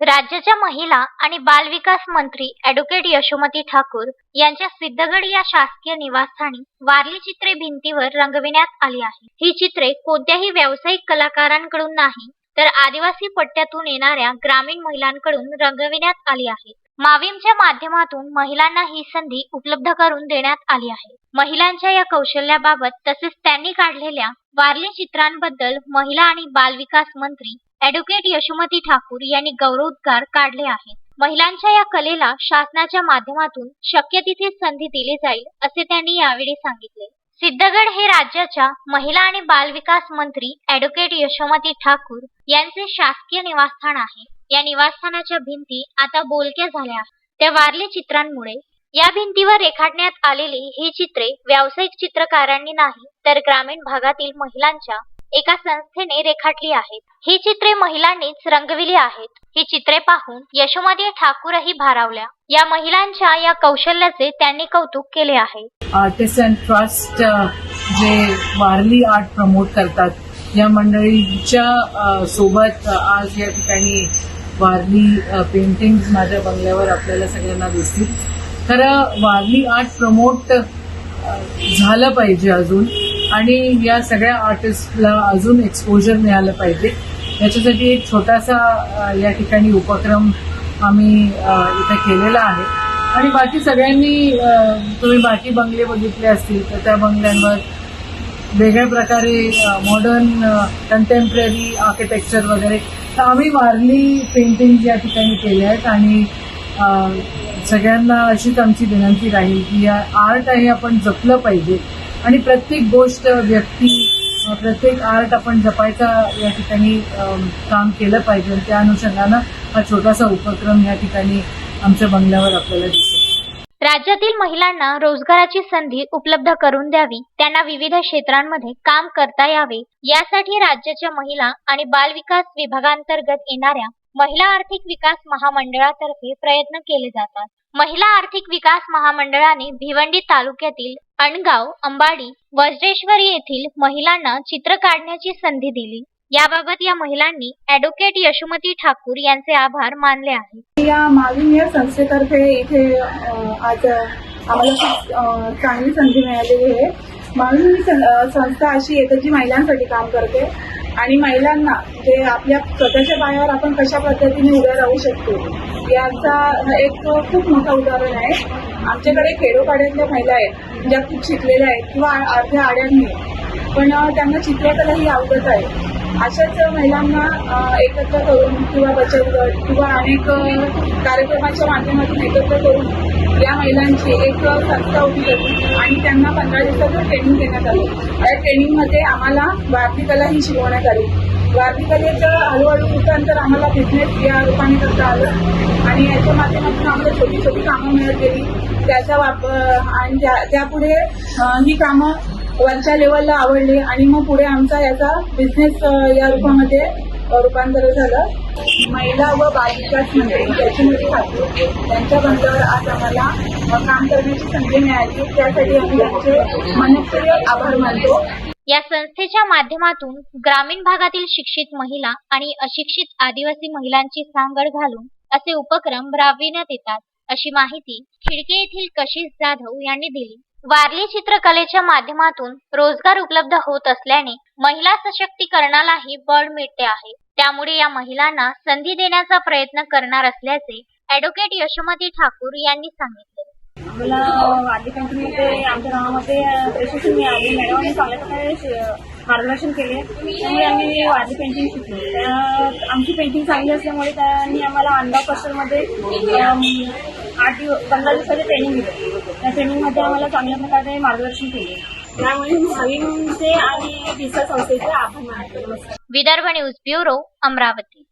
राज्याच्या महिला आणि बालविकास मंत्री ॲडव्होकेट यशोमती ठाकूर यांच्या सिद्धगड या शासकीय निवासस्थानी वारली चित्रे भिंतीवर रंगविण्यात आली आहे. ही चित्रे कोणत्याही व्यावसायिक कलाकारांकडून नाही तर आदिवासी पट्ट्यातून येणाऱ्या ग्रामीण महिलांकडून रंगविण्यात आली आहेत माविमच्या माध्यमातून महिलांना ही संधी उपलब्ध करून देण्यात आली आहे. महिलांच्या या कौशल्याबाबत तसेच त्यांनी काढलेल्या वारली चित्रांबद्दल महिला आणि बालविकास मंत्री ॲडव्होकेट यशोमती ठाकूर यांनी गौरवोद्गार काढले आहेत. महिलांच्या या कलेला शासनाच्या माध्यमातून शक्य तिथे संधी दिली जाईल असे त्यांनी यावेळी सांगितले. सिद्धगड हे राज्याच्या महिला आणि बालविकास मंत्री ॲडव्होकेट यशोमती ठाकूर यांचे शासकीय निवासस्थान आहे. या निवासस्थानाच्या भिंती आता बोलक्या झाल्या त्या वारली चित्रांमुळे या भिंतीवर रेखाटण्यात आलेली ही चित्रे व्यावसायिक चित्रकारांनी नाही तर ग्रामीण भागातील महिलांच्या एका संस्थेने रेखाटली आहेत. ही चित्रे महिलांनीच रंगविली आहेत. ही चित्रे पाहून यशोमती ठाकूरही भारावल्या. या महिलांच्या या कौशल्याचे त्यांनी कौतुक केले आहे. आर्टिसन ट्रस्ट जे वारली आर्ट प्रमोट करतात या मंडळीच्या सोबत आज या ठिकाणी वारली पेंटिंग माझ्या बंगल्यावर आपल्याला सगळ्यांना दिसतील. खरं वारली आर्ट प्रमोट झालं पाहिजे अजून. आणि या सगळ्या आर्टिस्टला अजून एक्सपोजर मिळालं पाहिजे. याच्यासाठी एक छोटासा या ठिकाणी उपक्रम आम्ही इथे केलेला आहे. आणि बाकी सगळ्यांनी तुम्ही बाकी बंगले बघितले असतील तर त्या बंगल्यांवर वेगळ्या प्रकारे मॉडर्न कंटेम्पररी आर्किटेक्चर वगैरे. तर आम्ही वारली पेंटिंग या ठिकाणी केले आहेत आणि सगळ्यांना अशीच आमची विनंती राहील की या आर्ट आहे आपण जपलं पाहिजे. आणि प्रत्येक गोष्ट व्यक्ती प्रत्येक आर्ट आपण जपायचा या ठिकाणी काम केलं पाहिजे. त्या अनुषंगानं हा छोटासा उपक्रम या ठिकाणी आमच्या बंगल्यावर आपल्याला दिसतो. राज्यातील महिलांना रोजगाराची संधी उपलब्ध करून द्यावी त्यांना विविध क्षेत्रांमध्ये काम करता यावे यासाठी राज्याच्या महिला आणि बाल विकास विभागांतर्गत येणाऱ्या महिला आर्थिक विकास महामंडळातर्फे प्रयत्न केले जातात. महिला आर्थिक विकास महामंडळाने भिवंडी तालुक्यातील अणगाव अंबाडी वज्रेश्वरी येथील महिलांना चित्र काढण्याची संधी दिली. याबाबत या महिलांनी ॲडव्होकेट यशोमती ठाकूर यांचे आभार मानले आहे. या माविन या संस्थेतर्फे इथे आज आम्हाला खूप चांगली संधी मिळालेली आहे. माविन संस्था अशी आहे जी महिलांसाठी काम करते. आणि महिलांना जे आपल्या स्वतःच्या पायावर आपण कशा पद्धतीने उभ्या राहू शकतो याचा एक खूप मोठं उदाहरण आहे. आमच्याकडे खेडोपाड्यातल्या महिला आहेत ज्या खूप शिकलेल्या आहेत किंवा अर्ध्या आड्यांनी पण त्यांना चित्रकला ही आवडत आहे. अशाच महिलांना एकत्र करून किंवा बचत गट किंवा अनेक कार्यक्रमाच्या माध्यमातून एकत्र करून या महिलांची एक संस्था उभी केली आणि त्यांना पंधरा दिवसाचं ट्रेनिंग देण्यात आलं. या ट्रेनिंगमध्ये आम्हाला वारली कला ही शिकवण्यात आली. वारली कलेचं हळूहळू रूपांतर आम्हाला बिझनेस या रूपाने करता आलं. आणि याच्या माध्यमातून आम्हाला छोटी छोटी कामं मिळत गेली. त्याचा वापर आणि त्यापुढे ही कामं वरच्या लेवलला आवडली. आणि मग पुढे आमचा याचा बिझनेस या रूपामध्ये रूपांतर झालं. महिला व बालविकास मंत्री यशोमती ठाकूर त्यांच्या बंगल्यावर आज आम्हाला काम करण्याची संधी मिळाली. त्यासाठी आम्ही त्यांचे मनपूर्वक आभार मानतो. या संस्थेच्या माध्यमातून ग्रामीण भागातील शिक्षित महिला आणि अशिक्षित आदिवासी महिलांची सांगड घालून असे उपक्रम राबविण्यात येतात अशी माहिती खिडके येथील कशिश जाधव यांनी दिली. वारली चित्रकलेच्या माध्यमातून रोजगार उपलब्ध होत असल्याने महिला सशक्तीकरणालाही बळ मिळते आहे. त्यामुळे या महिलांना संधी देण्याचा प्रयत्न करणार असल्याचे ॲडव्होकेट यशोमती ठाकूर यांनी सांगितले. मला वारली पेंटिंगमध्ये आमच्या गावामध्ये प्रशिक्षण मिळाले मॅडमने चांगल्या प्रकारे मार्गदर्शन केले. त्यामुळे आम्ही वारली पेंटिंग शिकलो. त्या आमची पेंटिंग चांगली असल्यामुळे त्यांनी आम्हाला अंडा कस्टरमध्ये अम, आठ दिवस पंधरा दिवसाचे ट्रेनिंग दिलं. त्या ट्रेनिंगमध्ये आम्हाला चांगल्या प्रकारे मार्गदर्शन केले. त्यामुळे नवीनचे आणि दिसा संस्थेचे आभार मानतो. Vidarbha news bureau Amravati.